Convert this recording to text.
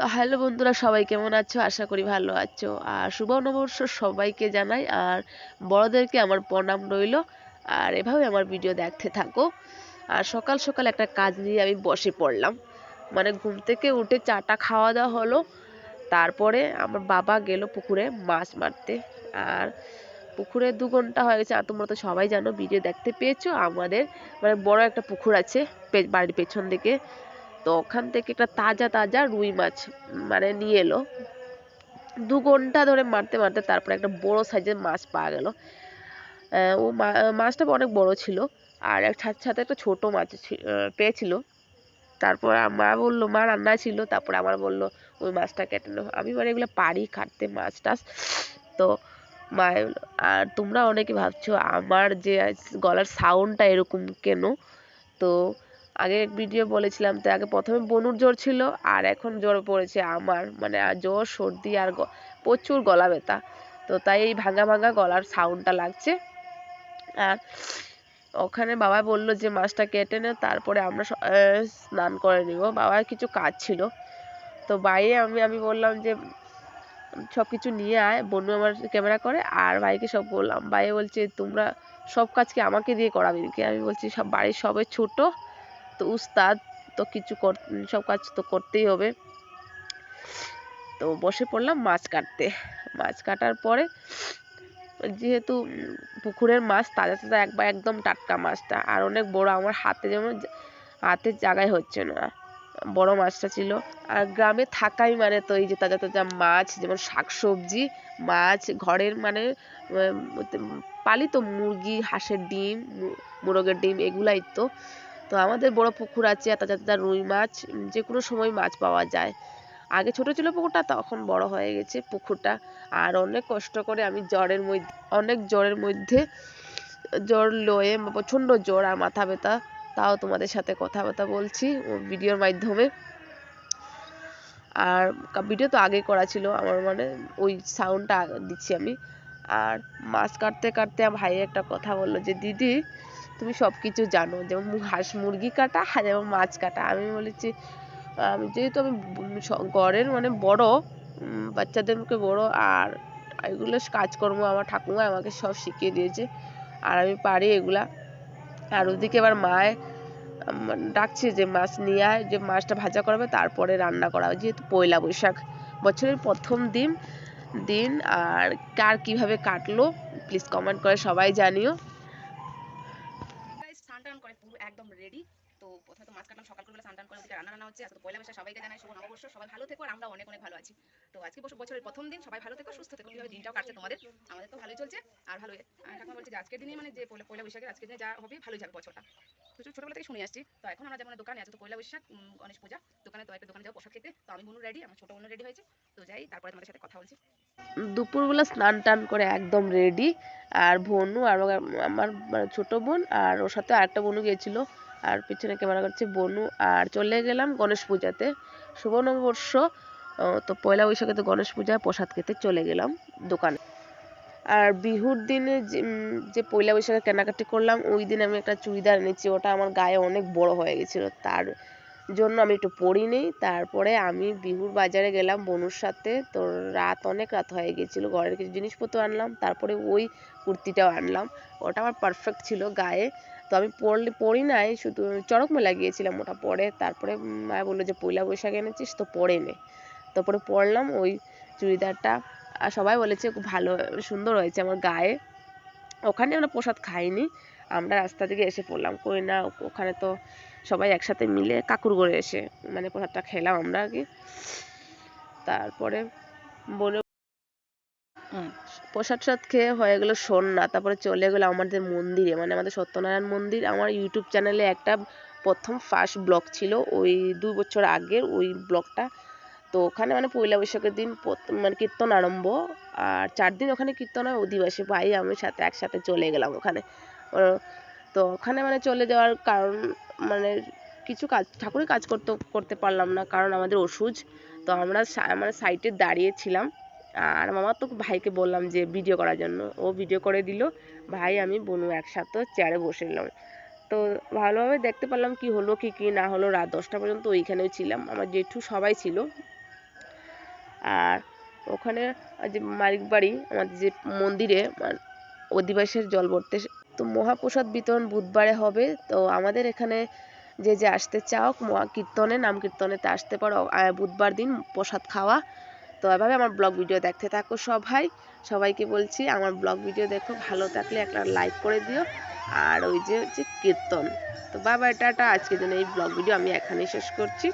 তো হ্যালো বন্ধুরা, সবাই কেমন আছো? আশা করি ভালো আছো। আর শুভ নববর্ষ সবাইকে জানাই, আর বড়দেরকে আমার প্রণাম রইল। আর এভাবে আমার ভিডিও দেখতে থাকো। আর সকাল সকাল একটা কাজ নিয়ে আমি বসে পড়লাম। মানে ঘুম থেকে উঠে চাটা খাওয়া দাওয়া হলো। তারপরে আমার বাবা গেল পুকুরে মাছ মারতে। আর পুকুরে দু ঘণ্টা হয়ে গেছে, আর তোমরা তো সবাই জানো, ভিডিও দেখতে পেয়েছ। আমাদের মানে বড় একটা পুকুর আছে বাড়ির পেছন দিকে। তো ওখান থেকে একটা তাজা তাজা রুই মাছ মানে নিয়ে এলো। দু ঘণ্টা ধরে মারতে মারতে তারপরে একটা বড় সাইজের মাছ পাওয়া গেল। ও মাছটা অনেক বড় ছিল আর এক সাথে সাথে একটা ছোট মাছ পেয়েছিল। তারপর মা বলল, মা রান্না ছিল, তারপরে আমার বলল, ওই মাছটা কেটে নেব আমি মানে এগুলো পারি কাটতে, মাছ টাছ। তো মা আর তোমরা অনেকে ভাবছ আমার যে গলার সাউন্ডটা এরকম কেন? তো আগে ভিডিও বলেছিলাম, তো আগে প্রথমে বনুর জ্বর ছিল আর এখন জ্বর পড়েছে আমার। মানে জ্বর, সর্দি আর প্রচুর গলা ব্যথা। তো তাই এই ভাঙা ভাঙা গলার সাউন্ডটা লাগছে। আর ওখানে বাবা বলল যে, মাছটা কেটে নে, তারপরে আমরা স্নান করে নিব। বাবার কিছু কাজ ছিল তো বাইরে আমি আমি বললাম যে সব কিছু নিয়ে আয়, বনু আমার ক্যামেরা করে। আর ভাইকে সব বললাম। ভাই বলছে, তোমরা সব কাজ কি আমাকে দিয়ে করাবে কি আমি বলছি, সব বাড়ির সবাই ছোট তো উস্তাদ তো কিছু কর, সব কাজ তো করতেই হবে। তো বসে পড়লাম মাছ কাটতে। মাছ কাটার পরে যেহেতু পুকুরের মাছ, তাজা তাজা একবার একদম টাটকা মাছটা। আর অনেক বড়, আমার হাতে যেমন হাতের জায়গায় হচ্ছে না। বড় মাছটা ছিল। আর গ্রামে থাকাই মানে তো এই যে তাজা তাজা মাছ, যেমন শাকসবজি, মাছ, ঘরের মানে পালিত মুরগি, হাঁসের ডিম মোরগের ডিম, এগুলাই তো। তো আমাদের বড় পুকুর আছে তাজা তাজা রুই মাছ যে কোনো সময় মাছ পাওয়া যায়। আগে ছোট ছিল পুকুরটা, তখন বড় হয়ে গেছে পুকুরটা। আর অনেক কষ্ট করে আমি জ্বরের মধ্যে, অনেক জ্বরের মধ্যে জ্বর লয়ে, প্রচণ্ড জ্বর আর মাথা ব্যথা, তাও তোমাদের সাথে কথাবার্তা বলছি ভিডিওর মাধ্যমে। আর ভিডিও তো আগে করা ছিল, আমার মানে ওই সাউন্ডটা দিচ্ছি আমি। আর মাছ কাটতে কাটতে ভাই একটা কথা বলল যে, দিদি তুমি সব কিছু জানো। যেমন হাঁস মুরগি কাটা যেমন মাছ কাটা। আমি বলেছি, আমি যেহেতু আমি ঘরের মানে বড় বাচ্চাদের মুখে বড়, আর এগুলো কাজকর্ম আমার ঠাকুমা আমাকে সব শিখিয়ে দিয়েছে। আর আমি পারি এগুলা। আর ওদিকে এবার মায় ডাকছে যে মাছ নিয়ে আয়, যে মাছটা ভাজা করাবে, তারপরে রান্না করা যেহেতু পয়লা বৈশাখ, বছরের প্রথম দিন দিন, আর কার কীভাবে কাটলো প্লিজ কমেন্ট করে সবাই জানিও। একদম রেডি তো প্রথমে তো মাছ কাটলাম, সকাল করে স্নান করে ওদিকে রান্না রান্না হচ্ছে, আজকে পয়লা বৈশাখ, সবাইকে জানাই শুভ নববর্ষ, সবাই ভালো থেকো আর আমরা অনেক অনেক ভালো আছি। তো আজকে বছর বছরের প্রথম দিন, সবাই ভালো থেকো, সুস্থ থেকো, কীভাবে দিনটাও কাটছে তোমাদের, আমাদের তো ভালোই চলছে, আর ভালো ঠাকুমা বলছে যে আজকের দিনে মানে যে পয়লা বৈশাখের আজকের দিনে যা হবে, ভালোই যাবে বছরটা। তো ছোটবেলা থেকে শুনে আসছি। তো এখন আমরা যেমন দোকানে আছে, তো পয়লা বৈশাখ গণেশ পূজা, দোকানে তো একটা দোকানে যাব, প্রসাদ খেতে। তো আমি বোনু রেডি আমার ছোট বোনু রেডি হয়েছে। তো যাই, তারপরে তোমাদের সাথে কথা বলছি। দুপুরবেলা স্নান টান করে একদম রেডি আর বোনু আর আমার মানে ছোট বোন, আর ওর সাথে আরেকটা বোনু গিয়েছিল। আর পিছনে ক্যামেরা করছে বনু। আর চলে গেলাম গণেশ পূজাতে। শুভ নববর্ষ। তো পয়লা বৈশাখে তো গণেশ পূজায় প্রসাদ খেতে চলে গেলাম দোকানে। আর বিহুর দিনে যে পয়লা বৈশাখে কেনাকাটি করলাম, ওই দিন আমি একটা চুড়িদার এনেছি। ওটা আমার গায়ে অনেক বড় হয়ে গেছিল। তার জন্য আমি একটু পরিনি। তারপরে আমি বিহুর বাজারে গেলাম বনুর সাথে। তো রাত অনেক রাত হয়ে গেছিল। ঘরের কিছু জিনিসপত্র আনলাম। তারপরে ওই কুর্তিটাও আনলাম। ওটা আমার পারফেক্ট ছিল গায়ে। তো আমি পড়লে, পড়ি নাই, শুধু চড়ক মেলা গিয়েছিলাম ওটা পরে। তারপরে মায়া বলল যে, পয়লা বৈশাখ এনেছিস তো পরে নে। তারপরে পরলাম ওই চুড়িদারটা। আর সবাই বলেছে, খুব ভালো, সুন্দর হয়েছে আমার গায়ে। ওখানে আমরা প্রসাদ খাইনি, আমরা রাস্তা থেকে এসে পড়লাম। কই না ওখানে তো সবাই একসাথে মিলে কাকুর করে এসে মানে প্রসাদটা খেলাম আমরা আর কি তারপরে বনে প্রসাদ সাদ খেয়ে হয়ে গেলো সন্ধ্যা, তারপরে চলে গেলো আমাদের মন্দিরে মানে আমাদের সত্যনারায়ণ মন্দির। আমার ইউটিউব চ্যানেলে একটা প্রথম ফার্স্ট ব্লগ ছিল, ওই দু বছর আগের ওই ব্লগটা তো ওখানে মানে পয়লা বৈশাখের দিন মানে কীর্তন আরম্ভ, আর চার দিন ওখানে কীর্তন হয় অধিবাসী ভাই, আমি সাথে, একসাথে চলে গেলাম ওখানে। তো ওখানে মানে চলে যাওয়ার কারণ মানে কিছু কাজ ঠাকুরের কাজ করতে করতে পারলাম না, কারণ আমাদের ওষুধ তো আমরা মানে সাইডে দাঁড়িয়েছিলাম আর মামা তো ভাইকে বললাম যে ভিডিও করার জন্য। ও ভিডিও করে দিল। ভাই, আমি, বোনু একসাথে চেয়ারে বসে নিলাম। তো ভালোভাবে দেখতে পারলাম কি হলো, কি কি না হলো। রাত দশটা পর্যন্ত ওইখানেও ছিলাম। আমার জেঠু সবাই ছিল। আর ওখানে যে মালিক বাড়ি, আমাদের যে মন্দিরে মানে অধিবাসের জল ভরতে তো মহাপ্রসাদ বিতরণ বুধবারে হবে। তো আমাদের এখানে যে যে আসতে চাও কীর্তনে নাম কীর্তনেতে আসতে পারো। বুধবার দিন প্রসাদ খাওয়া তো এভাবে আমার ব্লগ ভিডিও দেখতে থাকো সবাই। সবাইকে বলছি, আমার ব্লগ ভিডিও দেখো, ভালো থাকলে একটা লাইক করে দিও। আর ওই যে হচ্ছে কীর্তন। তো বাবা টাটা। আজকের জন্য এই ব্লগ ভিডিও আমি এখানেই শেষ করছি।